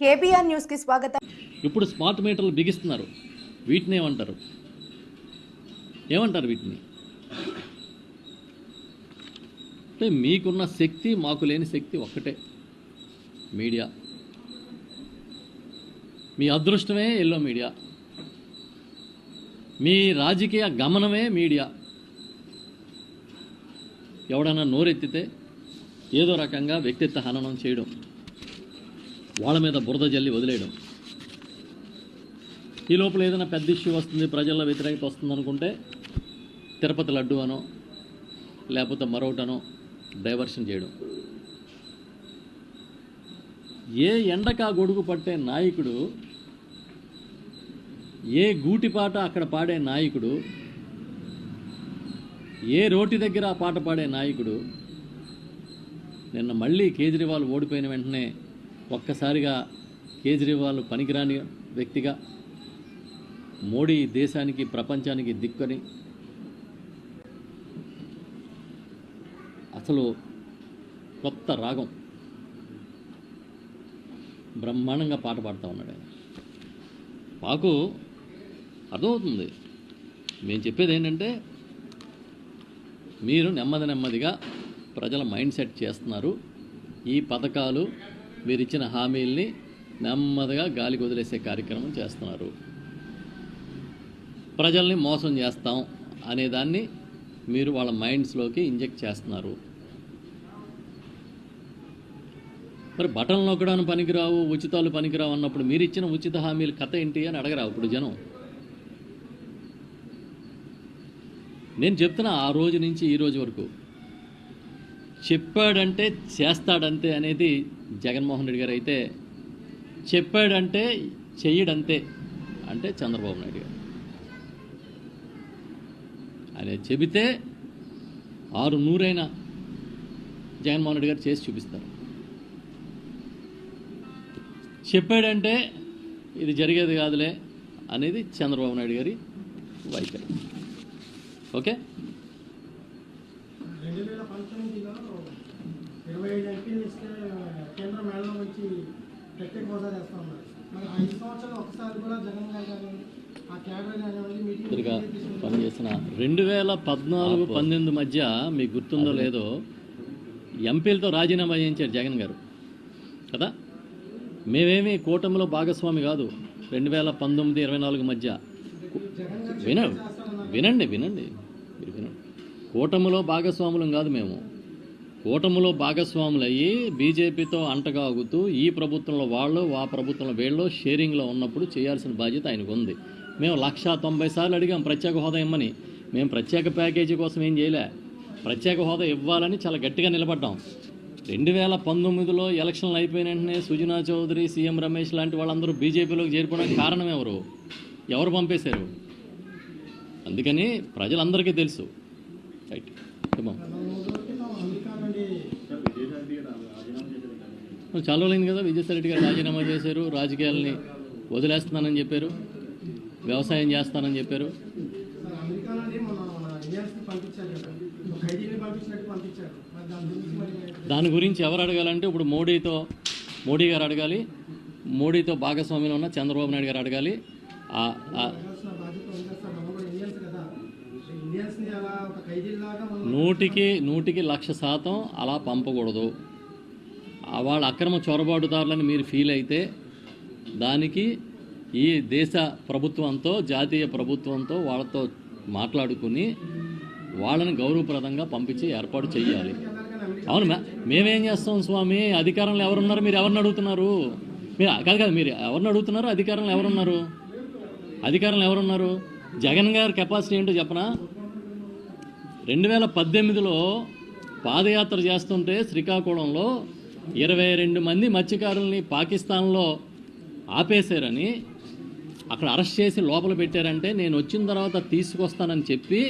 KBR న్యూస్కి స్వాగతం. ఇప్పుడు స్మార్ట్ మీటర్లు బిగిస్తున్నారు. వీటిని ఏమంటారు? ఏమంటారు వీటిని? అంటే మీకున్న శక్తి మాకు లేని శక్తి ఒక్కటే. మీడియా. మీ అదృష్టమే ఎల్లో మీడియా. మీ రాజకీయ గమనమే మీడియా. ఎవడన్నా నోరెత్తితే ఏదో రకంగా వ్యక్తిత్వ హననం చేయడం. వాళ్ళ మీద బురద జల్లి వదిలేయడం. ఈ లోపల ఏదైనా పెద్ద ఇష్యూ వస్తుంది ప్రజల్లో వ్యతిరేకత వస్తుంది అనుకుంటే తిరుపతి లడ్డు అనో లేకపోతే మరొకటనో డైవర్షన్ చేయడం. ఏ ఎండకా గొడుగు పట్టే నాయకుడు ఏ గూటిపాట అక్కడ పాడే నాయకుడు ఏ రోటి దగ్గర ఆ పాట పాడే నాయకుడు నిన్న మళ్ళీ కేజ్రీవాల్ ఓడిపోయిన వెంటనే ఒక్కసారిగా కేజ్రీవాల్ పనికిరాని వ్యక్తిగా మోడీ దేశానికి ప్రపంచానికి దిక్కుని అసలు కొత్త రాగం. బ్రహ్మాండంగా పాట పాడుతూ ఉన్నాడు ఆయన. మాకు అర్థమవుతుంది. మేము చెప్పేది ఏంటంటే మీరు నెమ్మది నెమ్మదిగా ప్రజల మైండ్ సెట్ చేస్తున్నారు. ఈ పథకాలు మీరు ఇచ్చిన హామీల్ని నెమ్మదిగా గాలికి వదిలేసే కార్యక్రమం చేస్తున్నారు. ప్రజల్ని మోసం చేస్తాం అనేదాన్ని మీరు వాళ్ళ మైండ్స్లోకి ఇంజెక్ట్ చేస్తున్నారు. మరి బటన్ నొక్కడానికి పనికిరావు ఉచితాలు పనికిరావు అన్నప్పుడు మీరు ఇచ్చిన ఉచిత హామీలు కథ ఏంటి అని అడగరా ఇప్పుడు జనం. నేను చెప్తున్నా ఆ రోజు నుంచి ఈ రోజు వరకు. చెప్పాడంటే చేస్తాడంతే అనేది జగన్మోహన్ రెడ్డి గారు అయితే చెప్పాడంటే చెయ్యడంతే అంటే చంద్రబాబు నాయుడు గారు. ఆయన చెబితే ఆరు నూరైన జగన్మోహన్ రెడ్డి గారు చేసి చూపిస్తారు. చెప్పాడంటే ఇది జరిగేది కాదులే అనేది చంద్రబాబు నాయుడు గారి వైఖరి. ఓకే? రెండు వేల పంతొమ్మిదిలో ఇరవై ఐదు ఎంపీలు ఇస్తే కేంద్ర మేళలో వచ్చి ప్రత్యేక హోదా చేస్తా ఉన్నారు. మరి ఐదు సంవత్సరాలు ఒకసారి కూడా జగన్ గారు కానీ పనిచేసిన రెండు వేల పద్నాలుగు పంతొమ్మిది మధ్య మీకు గుర్తుందో లేదో ఎంపీలతో రాజీనామా చేయించారు జగన్ గారు. కదా? మేమేమి కూటమిలో భాగస్వామి కాదు. రెండు వేల పంతొమ్మిది ఇరవై నాలుగు మధ్య విన వినండి వినండి. మీరు వినండి. కూటమిలో భాగస్వాములం కాదు మేము. కూటమిలో భాగస్వాములయ్యి బీజేపీతో అంటగాగుతూ ఈ ప్రభుత్వంలో వాళ్ళు ఆ ప్రభుత్వంలో వీళ్ళు షేరింగ్లో ఉన్నప్పుడు చేయాల్సిన బాధ్యత ఆయనకు ఉంది మేము లక్షా తొంభై సార్లు అడిగాం ప్రత్యేక హోదా ఇమ్మని. మేము ప్రత్యేక ప్యాకేజీ కోసం ఏం చేయలే. ప్రత్యేక హోదా ఇవ్వాలని చాలా గట్టిగా నిలబడ్డాం. రెండు వేల పంతొమ్మిదిలో ఎలక్షన్లు అయిపోయిన వెంటనే సుజనా చౌదరి సీఎం రమేష్ లాంటి వాళ్ళందరూ బీజేపీలోకి చేరిపోవడానికి కారణం ఎవరు? ఎవరు పంపేశారు? అందుకని ప్రజలందరికీ తెలుసు చాలా రోజులైంది కదా విజయసాయిరెడ్డి గారు రాజీనామా చేశారు రాజకీయాలని వదిలేస్తున్నానని చెప్పారు వ్యవసాయం చేస్తానని చెప్పారు. దాని గురించి ఎవరు అడగాలంటే ఇప్పుడు మోడీతో మోడీ గారు అడగాలి మోడీతో భాగస్వామ్యంలో ఉన్న చంద్రబాబు నాయుడు గారు అడగాలి. నూటికి నూటికి లక్ష శాతం అలా పంపకూడదు. వాళ్ళ అక్రమ చొరబాటుదారులని మీరు ఫీల్ అయితే దానికి ఈ దేశ ప్రభుత్వంతో జాతీయ ప్రభుత్వంతో వాళ్ళతో మాట్లాడుకుని వాళ్ళని గౌరవప్రదంగా పంపించి ఏర్పాటు చేయాలి అవును మే- మేమేం చేస్తాం స్వామి? అధికారంలో ఎవరున్నారు? మీరు ఎవరిని అడుగుతున్నారు? మీరు కాదు కాదు మీరు ఎవరిని అడుగుతున్నారు? అధికారంలో ఎవరున్నారు? అధికారంలో ఎవరున్నారు? జగన్ గారి కెపాసిటీ ఏంటో చెప్పనా? రెండు వేల పద్దెనిమిదిలో పాదయాత్ర చేస్తుంటే శ్రీకాకుళంలో ఇరవై రెండు మంది మత్స్యకారుల్ని పాకిస్తాన్లో ఆపేశారని అక్కడ అరెస్ట్ చేసి లోపల పెట్టారంటే నేను వచ్చిన తర్వాత తీసుకొస్తానని చెప్పి